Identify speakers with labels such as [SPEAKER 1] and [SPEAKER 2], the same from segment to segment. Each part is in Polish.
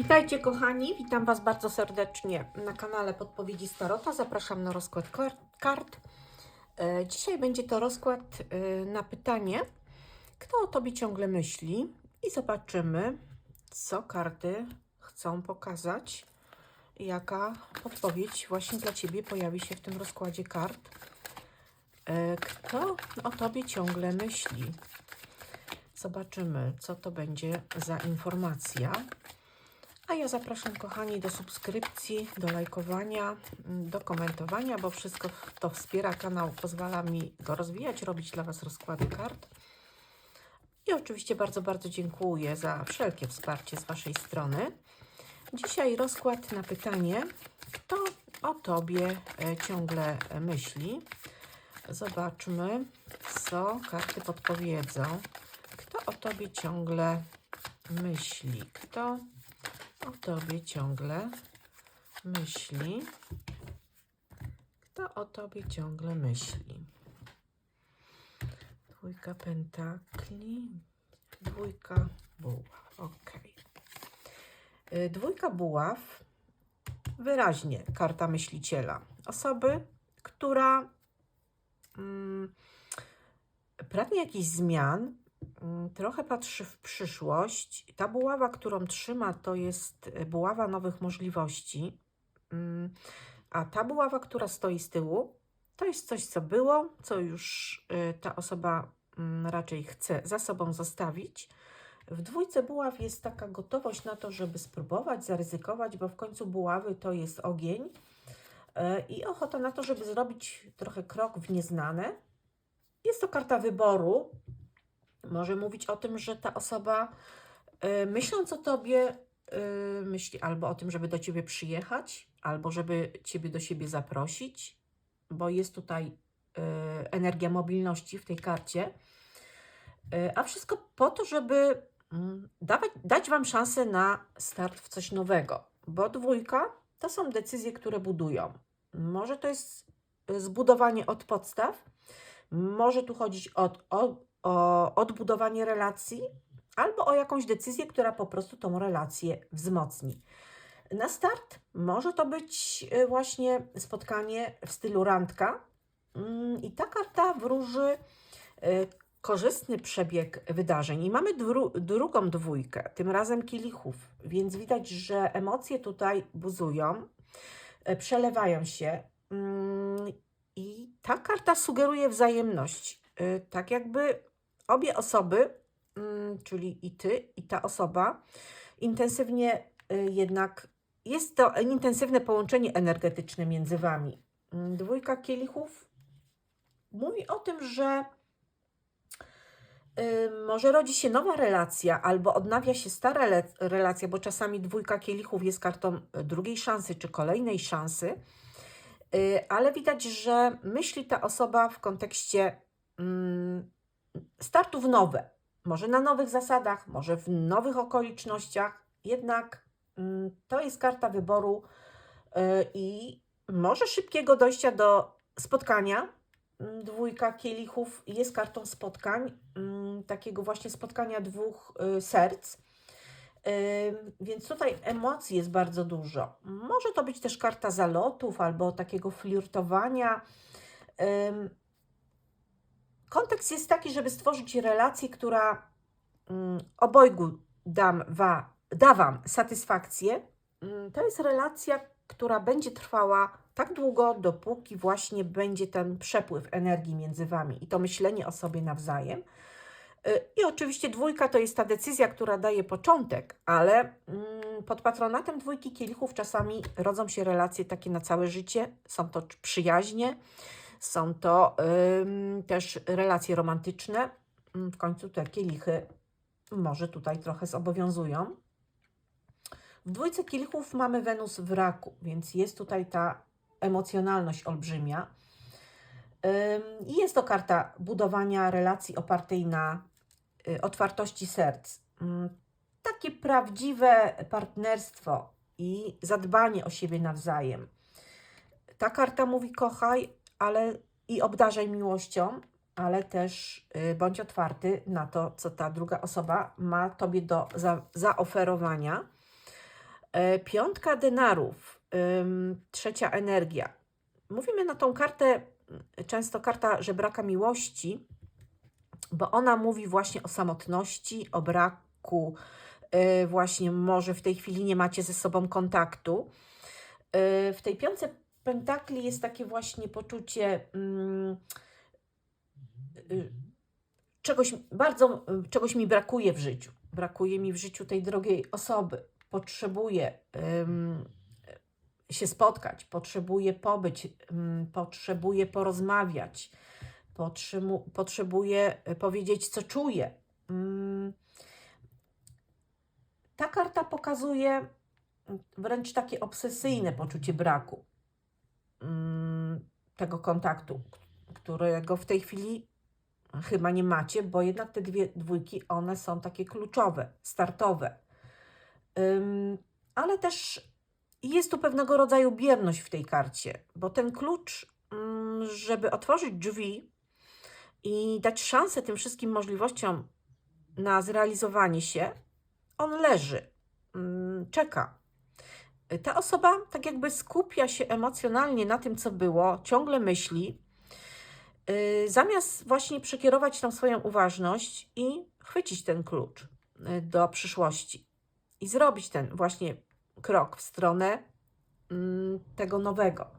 [SPEAKER 1] Witajcie kochani, witam Was bardzo serdecznie na kanale Podpowiedzi Starota. Zapraszam na rozkład kar- kart. E, Dzisiaj będzie to rozkład e, na pytanie, kto o Tobie ciągle myśli i zobaczymy, co karty chcą pokazać, jaka podpowiedź właśnie dla Ciebie pojawi się w tym rozkładzie kart. E, Kto o Tobie ciągle myśli? Zobaczymy, co to będzie za informacja. A ja zapraszam, kochani, do subskrypcji, do lajkowania, mm, do komentowania, bo wszystko to wspiera kanał, pozwala mi go rozwijać, robić dla Was rozkłady kart. I oczywiście bardzo, bardzo dziękuję za wszelkie wsparcie z Waszej strony. Dzisiaj rozkład na pytanie, kto o Tobie e, ciągle myśli. Zobaczmy, co karty podpowiedzą. Kto o Tobie ciągle myśli? Kto o Tobie ciągle myśli? Kto o Tobie ciągle myśli? Dwójka pentakli, dwójka buław. Ok. Dwójka buław, wyraźnie karta myśliciela. Osoby, która mm, pragnie jakichś zmian, trochę patrzy w przyszłość. Ta buława, którą trzyma, to jest e, buława nowych możliwości. Mm, A ta buława, która stoi z tyłu, to jest coś, co było, co już y, ta osoba mm, raczej chce za sobą zostawić. W dwójce buław jest taka gotowość na to, żeby spróbować, zaryzykować, bo w końcu buławy to jest ogień y, i ochota na to, żeby zrobić trochę krok w nieznane. Jest to karta wyboru. Może mówić o tym, że ta osoba, y, myśląc o tobie, y, myśli albo o tym, żeby do ciebie przyjechać, albo żeby ciebie do siebie zaprosić, bo jest tutaj y, energia mobilności w tej karcie. A wszystko po to, żeby mm, dawać, dać Wam szansę na start w coś nowego, bo dwójka to są decyzje, które budują. Może to jest zbudowanie od podstaw, może tu chodzić od, o, o odbudowanie relacji, albo o jakąś decyzję, która po prostu tą relację wzmocni. Na start może to być y, właśnie spotkanie w stylu randka. Mm, I ta karta wróży y, korzystny przebieg wydarzeń. I mamy dru drugą dwójkę, tym razem kielichów, więc widać, że emocje tutaj buzują, y, przelewają się. Mm, I ta karta sugeruje wzajemność. Tak jakby obie osoby, mm, czyli i ty, i ta osoba, intensywnie y, jednak jest to intensywne połączenie energetyczne między wami. Mm, Dwójka kielichów mówi o tym, że y, może rodzi się nowa relacja albo odnawia się stara relacja, bo czasami dwójka kielichów jest kartą y, drugiej szansy czy kolejnej szansy, ale widać, że myśli ta osoba w kontekście mm, startu w nowe. Może na nowych zasadach, może w nowych okolicznościach, jednak mm, to jest karta wyboru y, i może szybkiego dojścia do spotkania. Mm, Dwójka kielichów jest kartą spotkań, mm, takiego właśnie spotkania dwóch y, serc. Ym, Więc tutaj emocji jest bardzo dużo. Może to być też karta zalotów albo takiego flirtowania. Kontekst jest taki, żeby stworzyć relację, która mm, obojgu dam wa, da Wam satysfakcję. Mm, To jest relacja, która będzie trwała tak długo, dopóki właśnie będzie ten przepływ energii między Wami i to myślenie o sobie nawzajem. Y, I oczywiście dwójka to jest ta decyzja, która daje początek, ale mm, pod patronatem dwójki kielichów czasami rodzą się relacje takie na całe życie. Są to przyjaźnie, są to też relacje romantyczne. Mm, W końcu te kielichy może tutaj trochę zobowiązują. W dwójce kielichów mamy Wenus w raku, więc jest tutaj ta emocjonalność olbrzymia. Ym, I jest to karta budowania relacji opartej na y, otwartości serc. Ym, Takie prawdziwe partnerstwo i zadbanie o siebie nawzajem. Ta karta mówi kochaj, ale i obdarzaj miłością, ale też y, bądź otwarty na to, co ta druga osoba ma tobie do za, zaoferowania. E, Piątka denarów, trzecia energia. Mówimy na tą kartę, mm, często karta żebraka miłości, bo ona mówi właśnie o samotności, o braku, y, właśnie może w tej chwili nie macie ze sobą kontaktu. Y, W tej piątce pentakli jest takie właśnie poczucie mm, y, czegoś bardzo, y, czegoś mi brakuje w życiu. Brakuje mi w życiu tej drogiej osoby. Potrzebuję ym, się spotkać, potrzebuję pobyć, ym, potrzebuję porozmawiać, potrzemu, potrzebuję y, powiedzieć, co czuję. Ym, ta karta pokazuje wręcz takie obsesyjne poczucie braku tego kontaktu, którego w tej chwili chyba nie macie, bo jednak te dwie dwójki, one są takie kluczowe, startowe. Ale też jest tu pewnego rodzaju bierność w tej karcie, bo ten klucz, ym, żeby otworzyć drzwi i dać szansę tym wszystkim możliwościom na zrealizowanie się, on leży, czeka. Ta osoba tak jakby skupia się emocjonalnie na tym, co było, ciągle myśli, yy, zamiast właśnie przekierować tą swoją uważność i chwycić ten klucz yy, do przyszłości i zrobić ten właśnie krok w stronę mm, tego nowego,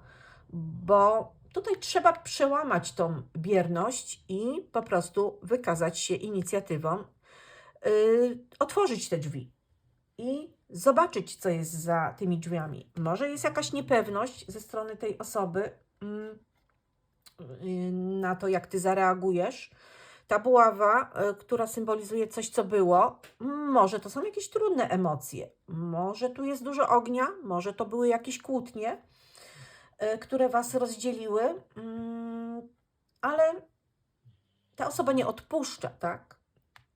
[SPEAKER 1] bo tutaj trzeba przełamać tą bierność i po prostu wykazać się inicjatywą, yy, otworzyć te drzwi i zobaczyć, co jest za tymi drzwiami. Może jest jakaś niepewność ze strony tej osoby mm, yy, na to, jak ty zareagujesz. Ta buława, y, która symbolizuje coś, co było, może to są jakieś trudne emocje, może tu jest dużo ognia, może to były jakieś kłótnie, y, które was rozdzieliły, mm, ale ta osoba nie odpuszcza, tak?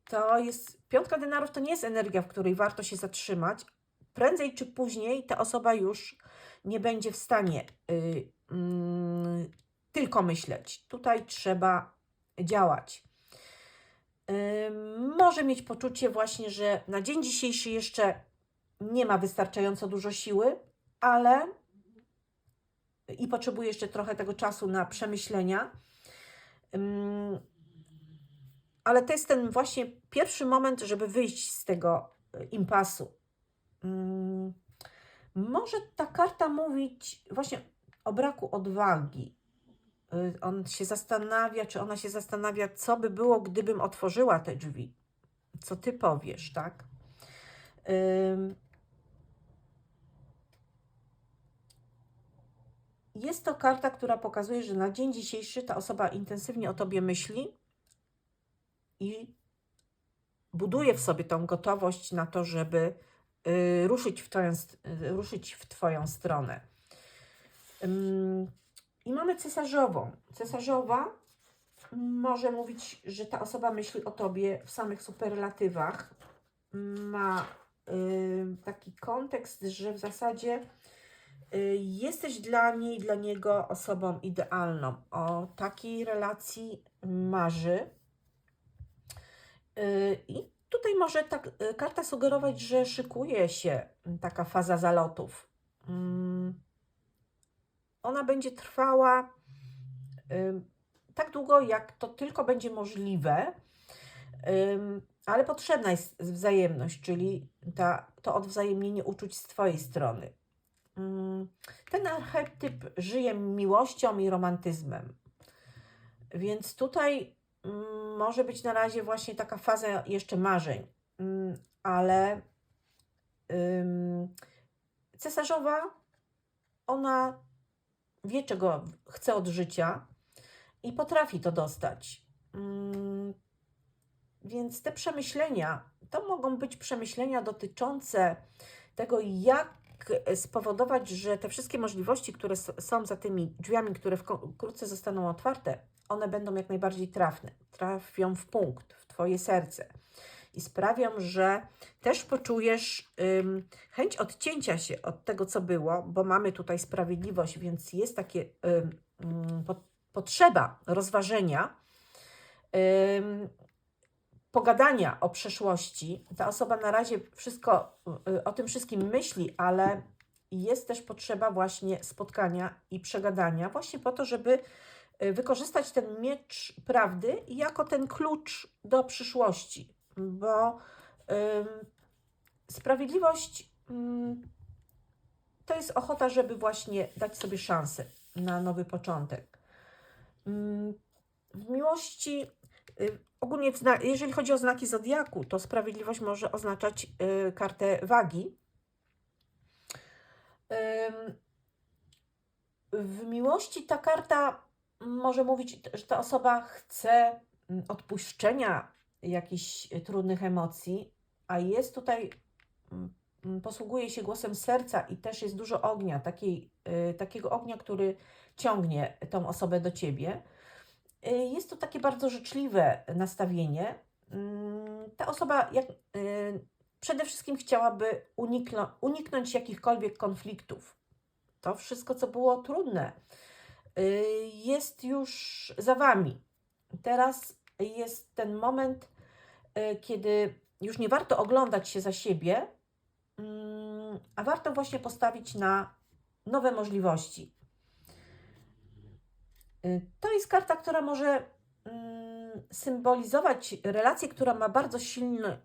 [SPEAKER 1] To jest, piątka denarów to nie jest energia, w której warto się zatrzymać. Prędzej czy później ta osoba już nie będzie w stanie y, mm, tylko myśleć. Tutaj trzeba działać. Ym, może mieć poczucie właśnie, że na dzień dzisiejszy jeszcze nie ma wystarczająco dużo siły, ale i potrzebuje jeszcze trochę tego czasu na przemyślenia. Ale to jest ten właśnie pierwszy moment, żeby wyjść z tego y, impasu. Ym, Może ta karta mówić właśnie o braku odwagi. Y, On się zastanawia, czy ona się zastanawia, co by było, gdybym otworzyła te drzwi. Co ty powiesz, tak? Jest to karta, która pokazuje, że na dzień dzisiejszy ta osoba intensywnie o tobie myśli i buduje w sobie tą gotowość na to, żeby y, ruszyć, w twoją, y, ruszyć w Twoją stronę. I mamy cesarzową. Cesarzowa może mówić, że ta osoba myśli o tobie w samych superlatywach. Ma y, taki kontekst, że w zasadzie jesteś dla niej, dla niego osobą idealną. O takiej relacji marzy. Y, I tutaj może tak y, karta sugerować, że szykuje się taka faza zalotów. Mm, Ona będzie trwała tak długo, jak to tylko będzie możliwe, ale potrzebna jest wzajemność, czyli ta, to odwzajemnienie uczuć z Twojej strony. Ym, Ten archetyp żyje miłością i romantyzmem. Więc tutaj mm, może być na razie właśnie taka faza jeszcze marzeń, Mm, ale cesarzowa, ona wie, czego chce od życia i potrafi to dostać. Mm, Więc te przemyślenia to mogą być przemyślenia dotyczące tego, jak spowodować, że te wszystkie możliwości, które są za tymi drzwiami, które wkrótce zostaną otwarte, one będą jak najbardziej trafne, trafią w punkt, w Twoje serce i sprawią, że też poczujesz ym, chęć odcięcia się od tego, co było, bo mamy tutaj sprawiedliwość, więc jest takie ym, ym, po, potrzeba rozważenia ym, pogadania o przeszłości. Ta osoba na razie wszystko y, o tym wszystkim myśli, ale jest też potrzeba właśnie spotkania i przegadania, właśnie po to, żeby y, wykorzystać ten miecz prawdy jako ten klucz do przyszłości, bo sprawiedliwość ym, to jest ochota, żeby właśnie dać sobie szansę na nowy początek. Ym, w miłości, y, ogólnie jeżeli chodzi o znaki zodiaku, to sprawiedliwość może oznaczać y, kartę wagi. W miłości ta karta może mówić, że ta osoba chce mm, odpuszczenia jakichś y, trudnych emocji, a jest tutaj, mm, mm, posługuje się głosem serca i też jest dużo ognia, takiej, y, takiego ognia, który ciągnie tą osobę do ciebie. Y, Jest to takie bardzo życzliwe nastawienie. Ta osoba jak, przede wszystkim chciałaby uniknąć jakichkolwiek konfliktów. To wszystko, co było trudne, jest już za wami. Teraz jest ten moment, y, kiedy już nie warto oglądać się za siebie, mm, a warto właśnie postawić na nowe możliwości. Y, To jest karta, która może mm, symbolizować relację, która ma bardzo silne,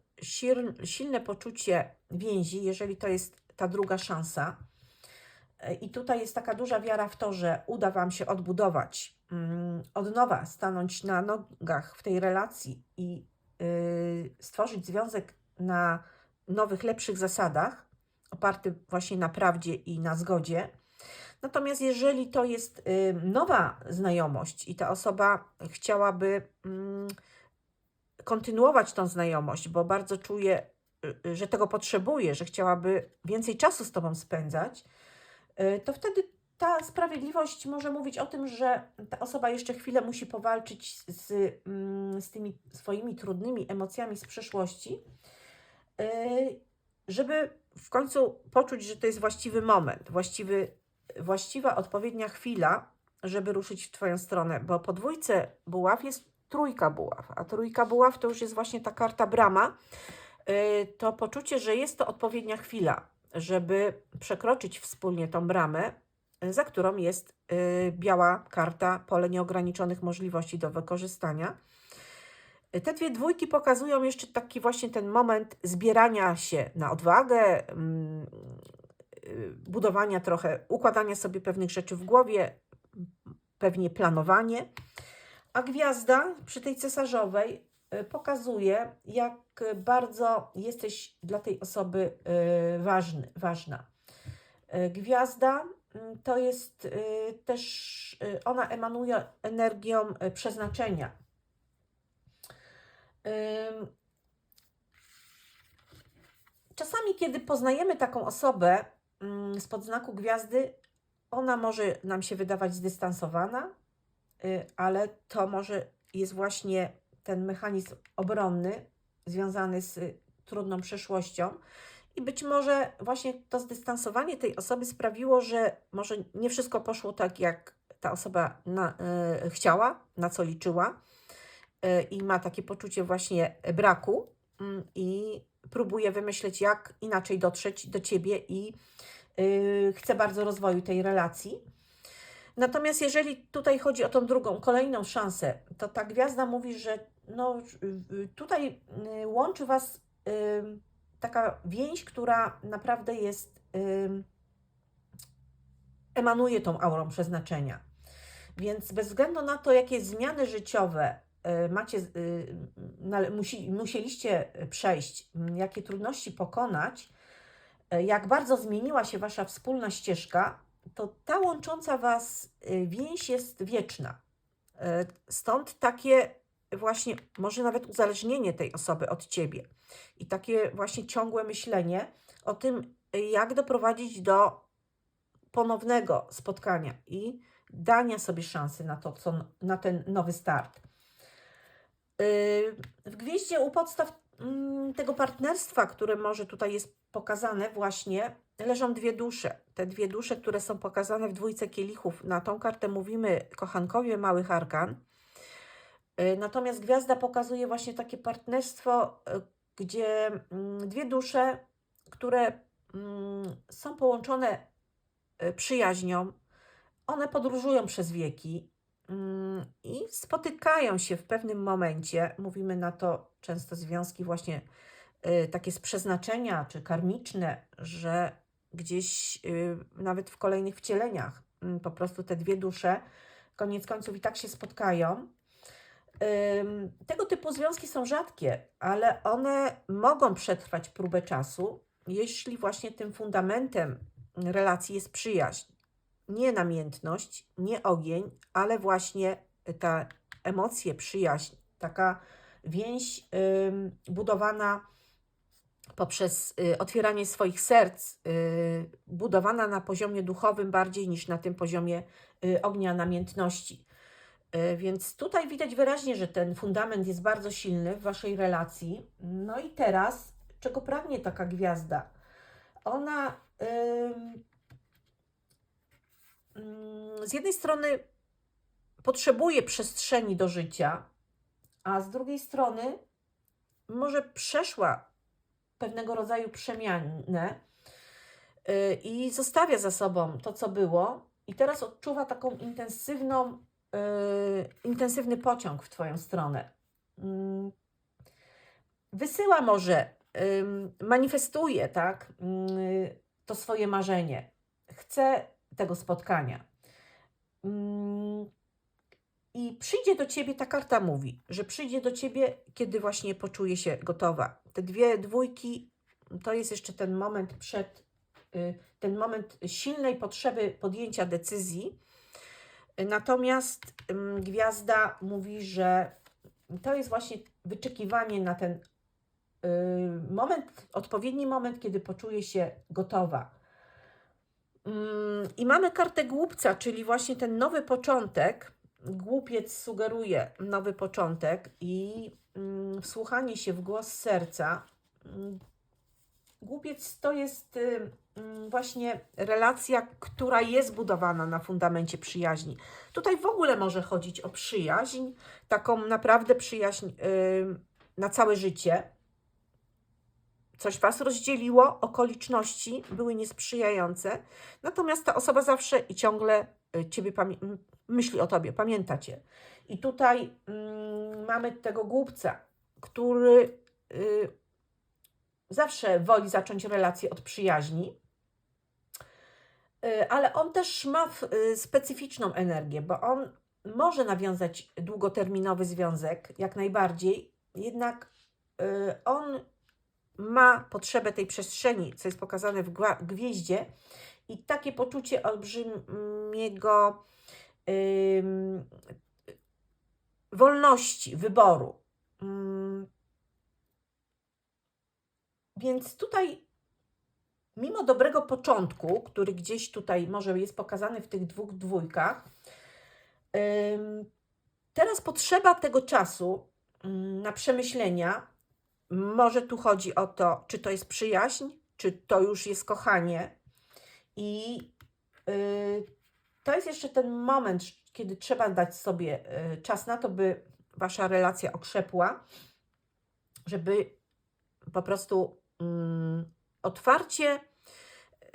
[SPEAKER 1] silne poczucie więzi, jeżeli to jest ta druga szansa. Y, I tutaj jest taka duża wiara w to, że uda Wam się odbudować, mm, od nowa stanąć na nogach w tej relacji i y, stworzyć związek na nowych, lepszych zasadach, oparty właśnie na prawdzie i na zgodzie. Natomiast jeżeli to jest y, nowa znajomość i ta osoba chciałaby mm, kontynuować tą znajomość, bo bardzo czuje, y, że tego potrzebuje, że chciałaby więcej czasu z Tobą spędzać, to wtedy ta sprawiedliwość może mówić o tym, że ta osoba jeszcze chwilę musi powalczyć z, mm, z tymi swoimi trudnymi emocjami z przeszłości, y, żeby w końcu poczuć, że to jest właściwy moment, właściwy właściwa, odpowiednia chwila, żeby ruszyć w Twoją stronę, bo po dwójce buław jest trójka buław, a trójka buław to już jest właśnie ta karta brama, y, to poczucie, że jest to odpowiednia chwila, żeby przekroczyć wspólnie tą bramę, za którą jest y, biała karta, pole nieograniczonych możliwości do wykorzystania. Te dwie dwójki pokazują jeszcze taki właśnie ten moment zbierania się na odwagę, mm, y, budowania trochę, układania sobie pewnych rzeczy w głowie, pewnie planowanie. A gwiazda przy tej cesarzowej pokazuje, jak bardzo jesteś dla tej osoby y, ważny, ważna. Y, Gwiazda mm, to jest y, też, y, ona emanuje energią y, przeznaczenia. Czasami, kiedy poznajemy taką osobę mm, spod znaku gwiazdy, ona może nam się wydawać zdystansowana, y, ale to może jest właśnie ten mechanizm obronny związany z y, trudną przeszłością. I być może właśnie to zdystansowanie tej osoby sprawiło, że może nie wszystko poszło tak, jak ta osoba na, y, chciała, na co liczyła, y, i ma takie poczucie właśnie braku, mm, i próbuje wymyśleć, jak inaczej dotrzeć do ciebie, i y, chce bardzo rozwoju tej relacji. Natomiast jeżeli tutaj chodzi o tą drugą, kolejną szansę, to ta gwiazda mówi, że no, tutaj y, łączy Was y, taka więź, która naprawdę jest, y, emanuje tą aurą przeznaczenia. Więc bez względu na to, jakie zmiany życiowe macie, musieliście przejść, jakie trudności pokonać, jak bardzo zmieniła się Wasza wspólna ścieżka, to ta łącząca Was więź jest wieczna. Stąd takie właśnie, może nawet uzależnienie tej osoby od Ciebie i takie właśnie ciągłe myślenie o tym, jak doprowadzić do ponownego spotkania i dania sobie szansy na to, co, na ten nowy start. Yy, W gwieździe u podstaw mm, tego partnerstwa, które może tutaj jest pokazane właśnie, leżą dwie dusze. Te dwie dusze, które są pokazane w dwójce kielichów. Na tą kartę mówimy kochankowie małych arkan. Y, Natomiast gwiazda pokazuje właśnie takie partnerstwo, y, gdzie mm, dwie dusze, które mm, są połączone y, przyjaźnią, one podróżują przez wieki mm, i spotykają się w pewnym momencie. Mówimy na to często związki właśnie takie z przeznaczenia czy karmiczne, że gdzieś nawet w kolejnych wcieleniach po prostu te dwie dusze koniec końców i tak się spotkają. Tego typu związki są rzadkie, ale one mogą przetrwać próbę czasu, jeśli właśnie tym fundamentem relacji jest przyjaźń. Nie namiętność, nie ogień, ale właśnie ta emocje, przyjaźń, taka więź budowana poprzez y, otwieranie swoich serc, y, budowana na poziomie duchowym bardziej niż na tym poziomie y, ognia namiętności. Y, Więc tutaj widać wyraźnie, że ten fundament jest bardzo silny w waszej relacji. No i teraz, czego pragnie taka gwiazda? Ona ym, z jednej strony potrzebuje przestrzeni do życia, a z drugiej strony może przeszła pewnego rodzaju przemianę y, i zostawia za sobą to, co było, i teraz odczuwa taką intensywną, intensywny pociąg w Twoją stronę. Mm, Wysyła może, ym, manifestuje, tak, y, to swoje marzenie. Chce tego spotkania. Mm, I przyjdzie do ciebie, ta karta mówi, że przyjdzie do ciebie, kiedy właśnie poczuje się gotowa. Te dwie dwójki to jest jeszcze ten moment przed, y, ten moment silnej potrzeby podjęcia decyzji. Natomiast gwiazda mówi, że to jest właśnie wyczekiwanie na ten y, moment, odpowiedni moment, kiedy poczuje się gotowa. Ym, I mamy kartę głupca, czyli właśnie ten nowy początek. Głupiec sugeruje nowy początek i mm, wsłuchanie się w głos serca. Mm, Głupiec to jest y, mm, właśnie relacja, która jest budowana na fundamencie przyjaźni. Tutaj w ogóle może chodzić o przyjaźń, taką naprawdę przyjaźń y, na całe życie. Coś Was rozdzieliło, okoliczności były niesprzyjające, natomiast ta osoba zawsze i ciągle y, Ciebie myśli o Tobie, pamięta Cię. I tutaj mm, mamy tego głupca, który y, zawsze woli zacząć relację od przyjaźni, ale on też ma y, specyficzną energię, bo on może nawiązać długoterminowy związek, jak najbardziej, jednak y, on ma potrzebę tej przestrzeni, co jest pokazane w gwieździe, i takie poczucie olbrzymiego ym, wolności wyboru. Ym, więc tutaj, mimo dobrego początku, który gdzieś tutaj może jest pokazany w tych dwóch dwójkach, teraz potrzeba tego czasu na przemyślenia. Może tu chodzi o to, czy to jest przyjaźń, czy to już jest kochanie. I y, to jest jeszcze ten moment, kiedy trzeba dać sobie y, czas na to, by wasza relacja okrzepła, żeby po prostu otwarcie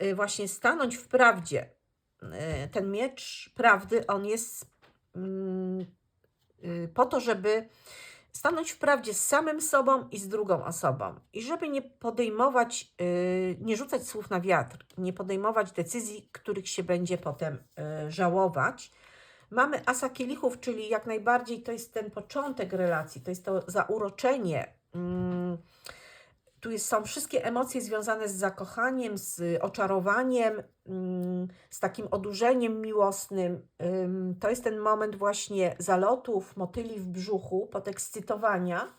[SPEAKER 1] y, właśnie stanąć w prawdzie. Y, Ten miecz prawdy, on jest mm, y, po to, żeby stanąć w prawdzie z samym sobą i z drugą osobą. I żeby nie podejmować, nie rzucać słów na wiatr, nie podejmować decyzji, których się będzie potem żałować. Mamy asa kielichów, czyli jak najbardziej to jest ten początek relacji, to jest to zauroczenie. Tu jest, są wszystkie emocje związane z zakochaniem, z oczarowaniem, mm, z takim odurzeniem miłosnym. Ym, To jest ten moment właśnie zalotów, motyli w brzuchu, podekscytowania.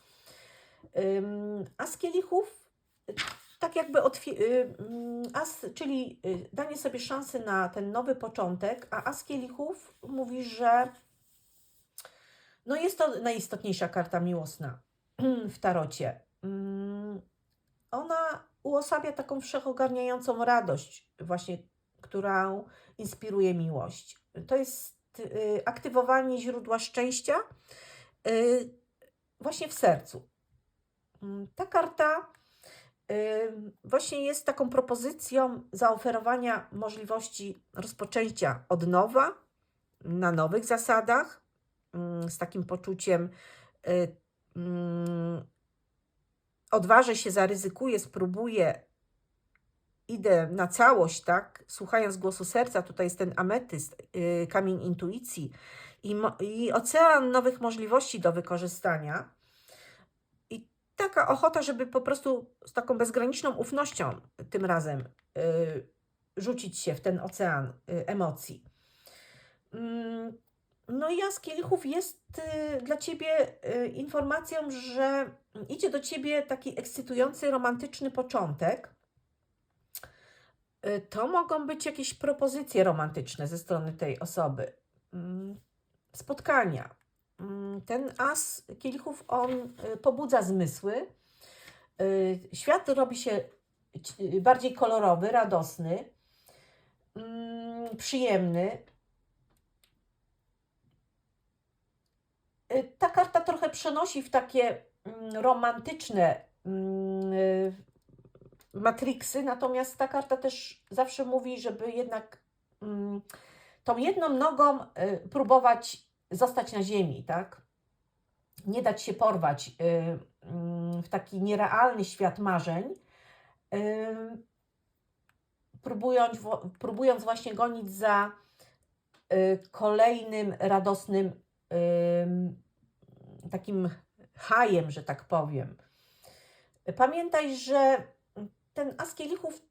[SPEAKER 1] A z kielichów, y, tak jakby y, mm, as, czyli y, danie sobie szansy na ten nowy początek, a as kielichów mówi, że no jest to najistotniejsza karta miłosna w tarocie. Ona uosabia taką wszechogarniającą radość, właśnie, którą inspiruje miłość. To jest y, aktywowanie źródła szczęścia y, właśnie w sercu. Mm, Ta karta y, właśnie jest taką propozycją zaoferowania możliwości rozpoczęcia od nowa, na nowych zasadach, mm, z takim poczuciem mm, odważę się, zaryzykuję, spróbuję, idę na całość, tak? Słuchając głosu serca, tutaj jest ten ametyst, y, kamień intuicji i, i ocean nowych możliwości do wykorzystania. I taka ochota, żeby po prostu z taką bezgraniczną ufnością tym razem y, rzucić się w ten ocean y, emocji. Mm, No i Jas Kielichów jest y, dla Ciebie y, informacją, że idzie do Ciebie taki ekscytujący, romantyczny początek. Y, To mogą być jakieś propozycje romantyczne ze strony tej osoby. Mm, Spotkania. Mm, Ten as kielichów, on pobudza zmysły. Świat robi się bardziej kolorowy, radosny, mm, przyjemny. Ta karta trochę przenosi w takie mm, romantyczne mm, y, matriksy, natomiast ta karta też zawsze mówi, żeby jednak mm, tą jedną nogą y, próbować zostać na ziemi, tak? Nie dać się porwać y, w taki nierealny świat marzeń, y, próbując, próbując właśnie gonić za y, kolejnym radosnym ym, takim hajem, że tak powiem. Pamiętaj, że ten as kielichów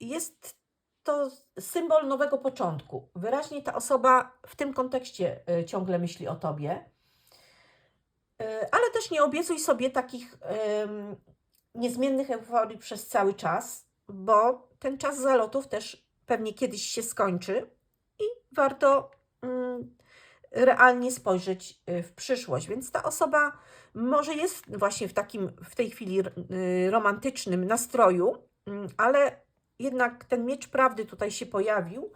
[SPEAKER 1] jest to symbol nowego początku. Wyraźnie ta osoba w tym kontekście y, ciągle myśli o tobie. Y, Ale też nie obiecuj sobie takich niezmiennych euforii przez cały czas, bo ten czas zalotów też pewnie kiedyś się skończy i warto mm, realnie spojrzeć y, w przyszłość. Więc ta osoba może jest właśnie w takim w tej chwili y, romantycznym nastroju, mm, ale jednak ten miecz prawdy tutaj się pojawił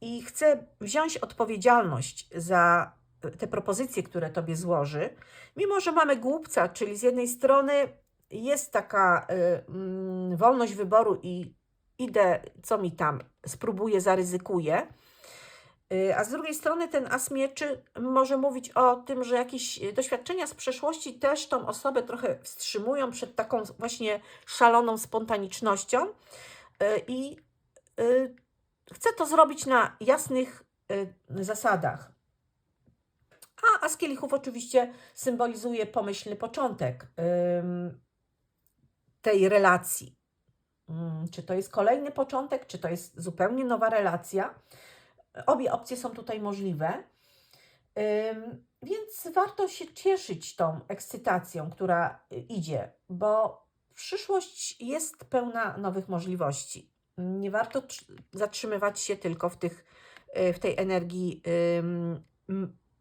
[SPEAKER 1] i chce wziąć odpowiedzialność za te propozycje, które tobie złoży. Mimo, że mamy głupca, czyli z jednej strony jest taka y, mm, wolność wyboru i idę, co mi tam, spróbuję, zaryzykuję. Y, A z drugiej strony ten as mieczy może mówić o tym, że jakieś doświadczenia z przeszłości też tą osobę trochę wstrzymują przed taką właśnie szaloną spontanicznością y, i y, chce to zrobić na jasnych zasadach. A as kielichów oczywiście symbolizuje pomyślny początek tej relacji. Mm, Czy to jest kolejny początek, czy to jest zupełnie nowa relacja? Obie opcje są tutaj możliwe. Więc warto się cieszyć tą ekscytacją, która y, idzie, bo przyszłość jest pełna nowych możliwości. Nie warto tr- zatrzymywać się tylko w, tych, y, w tej energii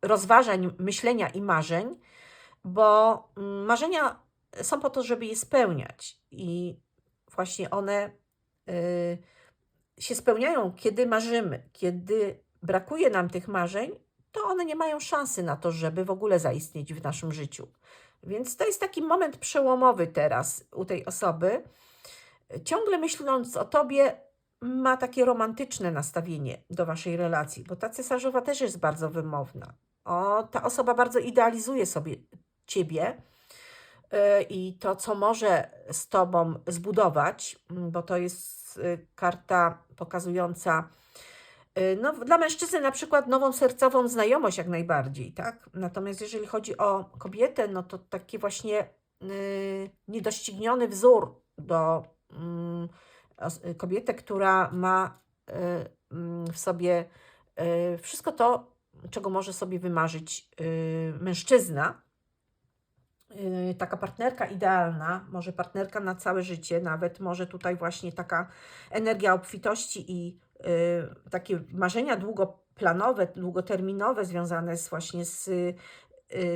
[SPEAKER 1] rozważań, myślenia i marzeń, bo mm, marzenia są po to, żeby je spełniać i właśnie one y, się spełniają, kiedy marzymy, kiedy brakuje nam tych marzeń, to one nie mają szansy na to, żeby w ogóle zaistnieć w naszym życiu. Więc to jest taki moment przełomowy teraz u tej osoby. Ciągle myśląc o tobie, ma takie romantyczne nastawienie do waszej relacji, bo ta cesarzowa też jest bardzo wymowna. O, ta osoba bardzo idealizuje sobie ciebie y, i to, co może z tobą zbudować, bo to jest y, karta pokazująca y, no, dla mężczyzny na przykład nową sercową znajomość jak najbardziej, tak? Natomiast jeżeli chodzi o kobietę, no to taki właśnie y, niedościgniony wzór do mm, os- y, kobietę, która ma y, mm, w sobie wszystko to, czego może sobie wymarzyć mężczyzna. Y, Taka partnerka idealna, może partnerka na całe życie, nawet może tutaj właśnie taka energia obfitości i y, takie marzenia długoplanowe, długoterminowe związane z właśnie z, y,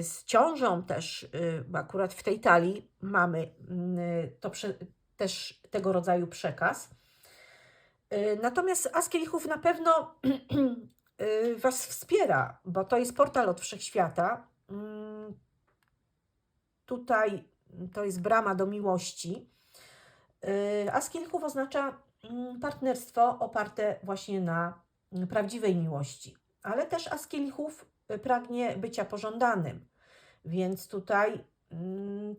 [SPEAKER 1] z ciążą też, bo akurat w tej talii mamy y, to prze, też tego rodzaju przekaz. Natomiast As Kielichów na pewno Was wspiera, bo to jest portal od wszechświata. Mm, tutaj to jest brama do miłości. Yy, A z oznacza mm, partnerstwo oparte właśnie na mm, prawdziwej miłości. Ale też as kielichów y, pragnie bycia pożądanym. Więc tutaj mm,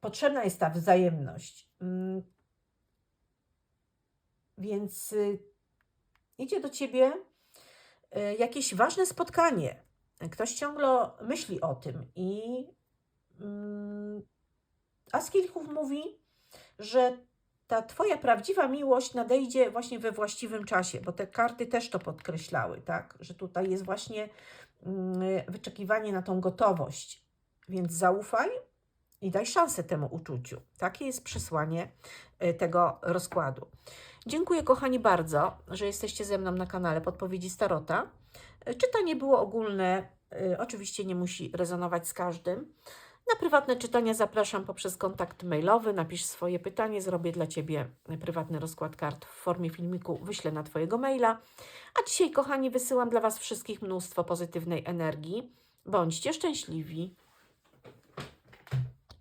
[SPEAKER 1] potrzebna jest ta wzajemność. Więc y, idzie do ciebie y, jakieś ważne spotkanie. Ktoś ciągle myśli o tym i mm, As Kielichów mówi, że ta twoja prawdziwa miłość nadejdzie właśnie we właściwym czasie, bo te karty też to podkreślały, tak? Że tutaj jest właśnie mm, wyczekiwanie na tą gotowość. Więc zaufaj i daj szansę temu uczuciu. Takie jest przesłanie y, tego rozkładu. Dziękuję kochani bardzo, że jesteście ze mną na kanale Podpowiedzi Starota. Y, Czytanie było ogólne, y, oczywiście nie musi rezonować z każdym. Na prywatne czytania zapraszam poprzez kontakt mailowy. Napisz swoje pytanie, zrobię dla Ciebie prywatny rozkład kart w formie filmiku, wyślę na Twojego maila. A dzisiaj, kochani, wysyłam dla Was wszystkich mnóstwo pozytywnej energii. Bądźcie szczęśliwi.